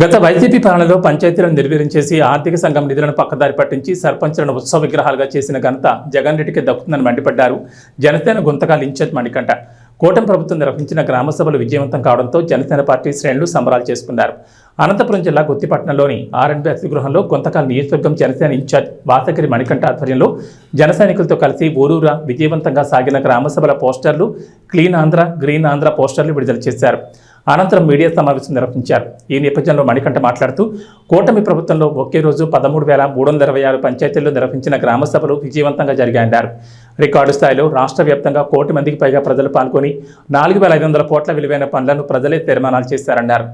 గత వైసీపీ పాలనలో పంచాయతీలను నిర్వీర్యం చేసి ఆర్థిక సంఘం నిధులను పక్కదారి పట్టించి సర్పంచులను ఉత్సవ విగ్రహాలుగా చేసిన ఘనత జగన్ రెడ్డికి దక్కుతుందని మండిపడ్డారు. జనసేన గుంతకాలు ఇన్ఛార్జ్ మణికంట కూటమి ప్రభుత్వం నిర్వహించిన గ్రామ సభలు విజయవంతం కావడంతో జనసేన పార్టీ శ్రేణులు సంబరాలు చేసుకున్నారు. అనంతపురం జిల్లా గుత్తిపట్నంలోని ఆర్ఎండ్బి అతిథి గృహంలో కొంతకాల నియోజకవర్గం జనసేన ఇన్ఛార్జ్ వాసగిరి మణికంఠ ఆధ్వర్యంలో జన సైనికులతో కలిసి ఊరూరా విజయవంతంగా సాగిన గ్రామ సభల పోస్టర్లు క్లీన్ ఆంధ్ర గ్రీన్ ఆంధ్ర పోస్టర్లు విడుదల చేశారు. అనంతరం మీడియా సమావేశం నిర్వహించారు. ఈ నేపథ్యంలో మణికంఠ మాట్లాడుతూ కూటమి ప్రభుత్వంలో ఒకే రోజు పదమూడు వేల మూడు వందల ఇరవై ఆరు పంచాయతీల్లో నిర్వహించిన గ్రామ సభలు విజయవంతంగా జరిగాయన్నారు రికార్డు స్థాయిలో రాష్ట్ర వ్యాప్తంగా కోటి మందికి పైగా ప్రజలు పాల్గొని నాలుగు వేల ఐదు వందల కోట్ల విలువైన పనులను ప్రజలే తీర్మానాలు చేశారన్నారు.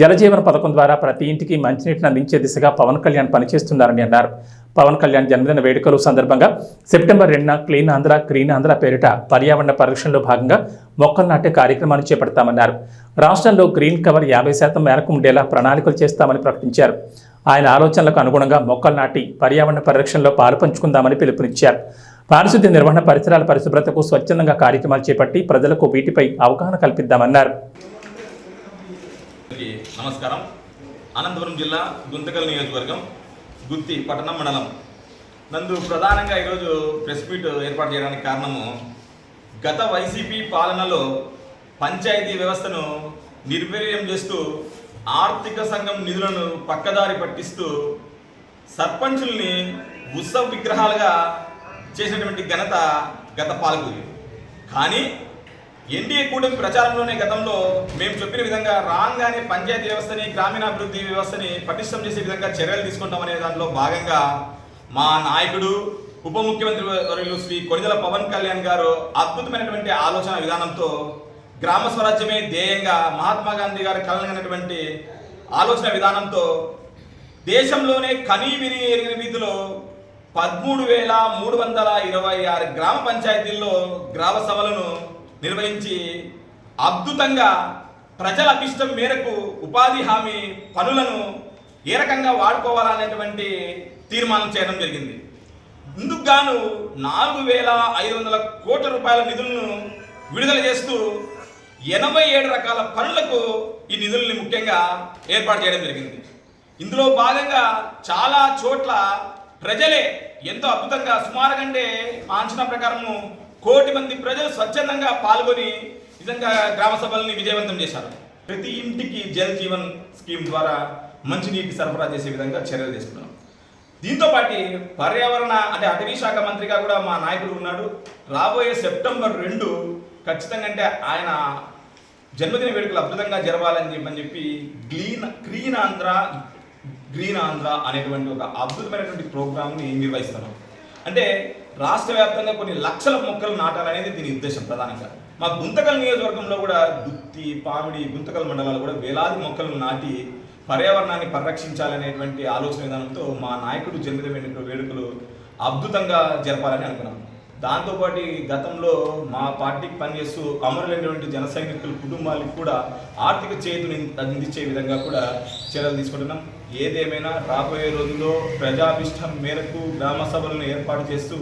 జలజీవన పథకం ద్వారా ప్రతి ఇంటికి మంచినీటిని అందించే దిశగా పవన్ కళ్యాణ్ పనిచేస్తున్నారని అన్నారు. పవన్ కళ్యాణ్ జన్మదిన వేడుకలు సందర్భంగా సెప్టెంబర్ రెండున క్లీన్ ఆంధ్ర గ్రీన్ ఆంధ్ర పేరిట పర్యావరణ పరిరక్షణలో భాగంగా మొక్కలు నాటే కార్యక్రమాన్ని చేపడతామన్నారు. రాష్ట్రంలో గ్రీన్ కవర్ యాభై శాతం మేరకు ఉండేలా ప్రణాళికలు చేస్తామని ప్రకటించారు. ఆయన ఆలోచనలకు అనుగుణంగా మొక్కలు నాటి పర్యావరణ పరిరక్షణలో పాలు పంచుకుందామని పిలుపునిచ్చారు. పారిశుద్ధ్య నిర్వహణ పరిసరాల పరిశుభ్రతకు స్వచ్ఛందంగా కార్యక్రమాలు చేపట్టి ప్రజలకు వీటిపై అవగాహన కల్పిద్దామన్నారు. నమస్కారం. అనంతపురం జిల్లా గుంతకల్ నియోజకవర్గం గుత్తి పట్టణం మండలం. నందు ప్రధానంగా ఈరోజు ప్రెస్ మీట్ ఏర్పాటు చేయడానికి కారణము గత వైసీపీ పాలనలో పంచాయతీ వ్యవస్థను నిర్వీర్యం చేస్తూ ఆర్థిక సంఘం నిధులను పక్కదారి పట్టిస్తూ సర్పంచుల్ని ఉత్సవ విగ్రహాలుగా చేసినటువంటి ఘనత గత పాలకుది కానీ ఎన్డీఏ కూటమి ప్రచారంలోనే గతంలో మేము చెప్పిన విధంగా రాగానే పంచాయతీ వ్యవస్థని గ్రామీణాభివృద్ధి వ్యవస్థని పటిష్టం చేసే విధంగా చర్యలు తీసుకుంటామనే దాంట్లో భాగంగా మా నాయకుడు ఉప ముఖ్యమంత్రి వర్యులు శ్రీ కొడిదల పవన్ కళ్యాణ్ గారు అద్భుతమైనటువంటి ఆలోచన విధానంతో గ్రామ స్వరాజ్యమే ధ్యేయంగా మహాత్మా గాంధీ గారు కలనటువంటి ఆలోచన విధానంతో దేశంలోనే కనీవిని ఎరిగిన వీధిలో పదమూడు వేల మూడు వందల ఇరవై ఆరు గ్రామ పంచాయతీల్లో గ్రామ సభలను నిర్వహించి అద్భుతంగా ప్రజల అభిష్టం మేరకు ఉపాధి హామీ పనులను ఏ రకంగా వాడుకోవాలనేటువంటి తీర్మానం చేయడం జరిగింది. ఇందుకు గాను నాలుగు వేల ఐదు వందల కోట్ల రూపాయల నిధులను విడుదల చేస్తూ ఎనభై ఏడు రకాల పనులకు ఈ నిధుల్ని ముఖ్యంగా ఏర్పాటు చేయడం జరిగింది. ఇందులో భాగంగా చాలా చోట్ల ప్రజలే ఎంతో అద్భుతంగా సుమారు కంటే మా అంచనా ప్రకారము కోటి మంది ప్రజలు స్వచ్ఛందంగా పాల్గొని నిజంగా గ్రామ సభల్ని విజయవంతం చేశారు. ప్రతి ఇంటికి జల్ జీవన్ స్కీమ్ ద్వారా మంచినీటి సరఫరా చేసే విధంగా చర్యలు తీసుకున్నాం. దీంతో పాటు పర్యావరణ అంటే అటవీ శాఖ మంత్రిగా కూడా మా నాయకుడు ఉన్నాడు. రాబోయే సెప్టెంబర్ రెండు ఖచ్చితంగా అంటే ఆయన జన్మదిన వేడుకలు అద్భుతంగా జరపాలని చెప్పని చెప్పి clean clean Andhra green Andhra అనేటువంటి ఒక అద్భుతమైనటువంటి ప్రోగ్రామ్ని నిర్వహిస్తున్నాం. అంటే రాష్ట్ర వ్యాప్తంగా కొన్ని లక్షల మొక్కలు నాటాలనేది దీని ఉద్దేశం ప్రధానంగా. మా గుంతకల్ నియోజకవర్గంలో కూడా గుత్తి పామిడి గుంతకల్ మండలాలు కూడా వేలాది మొక్కలను నాటి పర్యావరణాన్ని పరిరక్షించాలనేటువంటి ఆలోచన విధానంతో మా నాయకుడు జన్మదిన వేడుకలు వేడుకలు అద్భుతంగా జరపాలని అనుకున్నాం. దాంతోపాటు గతంలో మా పార్టీకి పనిచేస్తూ అమరులైనటువంటి జన సైనికుల కుటుంబాలకు కూడా ఆర్థిక చేతుని అందించే విధంగా కూడా చర్యలు తీసుకుంటున్నాం. ఏదేమైనా రాబోయే రోజుల్లో ప్రజాభిష్టం మేరకు గ్రామ సభలను ఏర్పాటు చేస్తూ